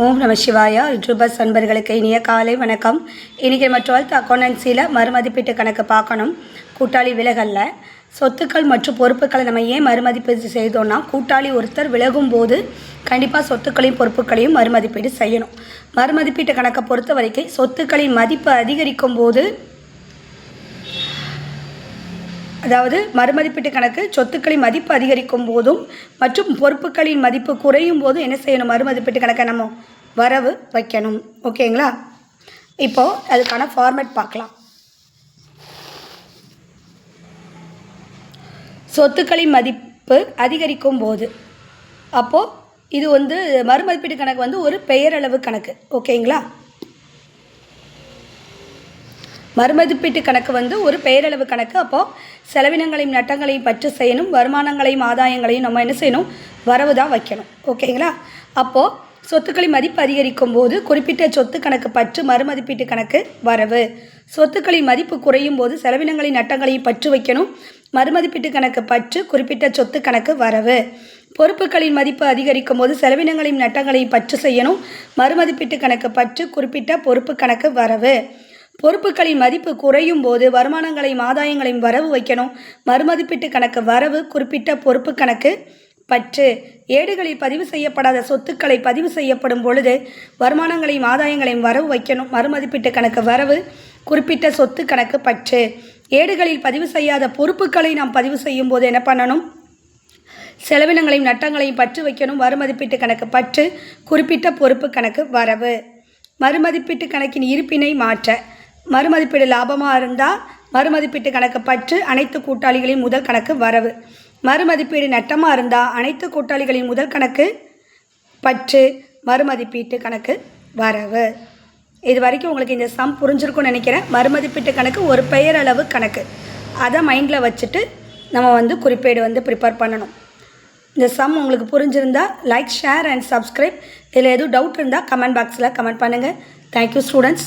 ஓம் நம சிவாயா. ட்ரூபஸ் அன்பர்களுக்கு இனிய காலை வணக்கம். இன்றைக்கி நம்ம டுவெல்த் அக்கௌண்டன்சியில் மறுமதிப்பீட்டு கணக்கு பார்க்கணும். கூட்டாளி விலகல்ல. சொத்துக்கள் மற்றும் பொறுப்புகளை நம்ம ஏன் மறுமதிப்பீடு செய்தோம்னா கூட்டாளி ஒருத்தர் விலகும் போது கண்டிப்பாக சொத்துக்களையும் பொறுப்புகளையும் மறுமதிப்பீடு செய்யணும். மறுமதிப்பீட்டு கணக்கை பொறுத்த வரைக்கும் சொத்துக்களின் மதிப்பு அதிகரிக்கும் போது அதாவது மறுமதிப்பீட்டு கணக்கு சொத்துக்களின் மதிப்பு அதிகரிக்கும் போதும் மற்றும் பொறுப்புகளின் மதிப்பு குறையும் போதும் என்ன செய்யணும்? மறுமதிப்பீட்டு கணக்கை நம்ம வரவு வைக்கணும். ஓகேங்களா? இப்போது அதுக்கான ஃபார்மேட் பார்க்கலாம். சொத்துக்களின் மதிப்பு அதிகரிக்கும் போது. அப்போது இது வந்து மறுமதிப்பீட்டு கணக்கு வந்து ஒரு பெயரளவு கணக்கு. ஓகேங்களா? மறுமதிப்பீட்டு கணக்கு வந்து ஒரு பெயரளவு கணக்கு. அப்போது செலவினங்களையும் நட்டங்களையும் பற்று செய்யணும். வருமானங்களையும் ஆதாயங்களையும் நம்ம என்ன செய்யணும்? வரவு தான் வைக்கணும். ஓகேங்களா? அப்போது சொத்துக்களின் மதிப்பு அதிகரிக்கும் போது குறிப்பிட்ட சொத்து கணக்கு பற்று மறுமதிப்பீட்டு கணக்கு வரவு. சொத்துக்களின் மதிப்பு குறையும் போது செலவினங்களின் நட்டங்களையும் பற்று வைக்கணும். மறுமதிப்பீட்டு கணக்கு பற்று குறிப்பிட்ட சொத்து கணக்கு வரவு. பொறுப்புகளின் மதிப்பு அதிகரிக்கும் போது செலவினங்களையும் நட்டங்களையும் பற்று செய்யணும். மறுமதிப்பீட்டு கணக்கு பற்று குறிப்பிட்ட பொறுப்பு கணக்கு வரவு. பொறுப்புகளின் மதிப்பு குறையும் போது வருமானங்களையும் ஆதாயங்களையும் வரவு வைக்கணும். மறுமதிப்பீட்டு கணக்கு வரவு குறிப்பிட்ட பொறுப்பு கணக்கு பற்று. ஏடுகளில் பதிவு செய்யப்படாத சொத்துக்களை பதிவு செய்யப்படும் பொழுது வருமானங்களையும் ஆதாயங்களையும் வரவு வைக்கணும். மறுமதிப்பீட்டு கணக்கு வரவு குறிப்பிட்ட சொத்து கணக்கு பற்று. ஏடுகளில் பதிவு செய்யாத பொறுப்புகளை நாம் பதிவு செய்யும் போது என்ன பண்ணணும்? செலவினங்களையும் நட்டங்களையும் பற்று வைக்கணும். மறுமதிப்பீட்டு கணக்கு பற்று குறிப்பிட்ட பொறுப்பு கணக்கு வரவு. மறுமதிப்பீட்டு கணக்கின் இருப்பினை மாற்ற. மறுமதிப்பீடு லாபமாக இருந்தால் மறுமதிப்பீட்டு கணக்கு பற்று அனைத்து கூட்டாளிகளின் முதல் கணக்கு வரவு. மறுமதிப்பீடு நட்டமாக இருந்தால் அனைத்து கூட்டாளிகளின் முதல் கணக்கு பற்று மறுமதிப்பீட்டு கணக்கு வரவு. இது வரைக்கும் உங்களுக்கு இந்த சம் புரிஞ்சிருக்கும்னு நினைக்கிறேன். மறுமதிப்பீட்டு கணக்கு ஒரு பெயரளவு கணக்கு. அதை மைண்டில் வச்சுட்டு நம்ம வந்து குறிப்பேடு வந்து ப்ரிப்பேர் பண்ணணும். இந்த சம் உங்களுக்கு புரிஞ்சிருந்தா லைக் ஷேர் அண்ட் சப்ஸ்கிரைப் இதில் எதுவும் டவுட் இருந்தால் கமெண்ட் பாக்ஸில் கமெண்ட் பண்ணுங்கள் தேங்க்யூ ஸ்டூடெண்ட்ஸ்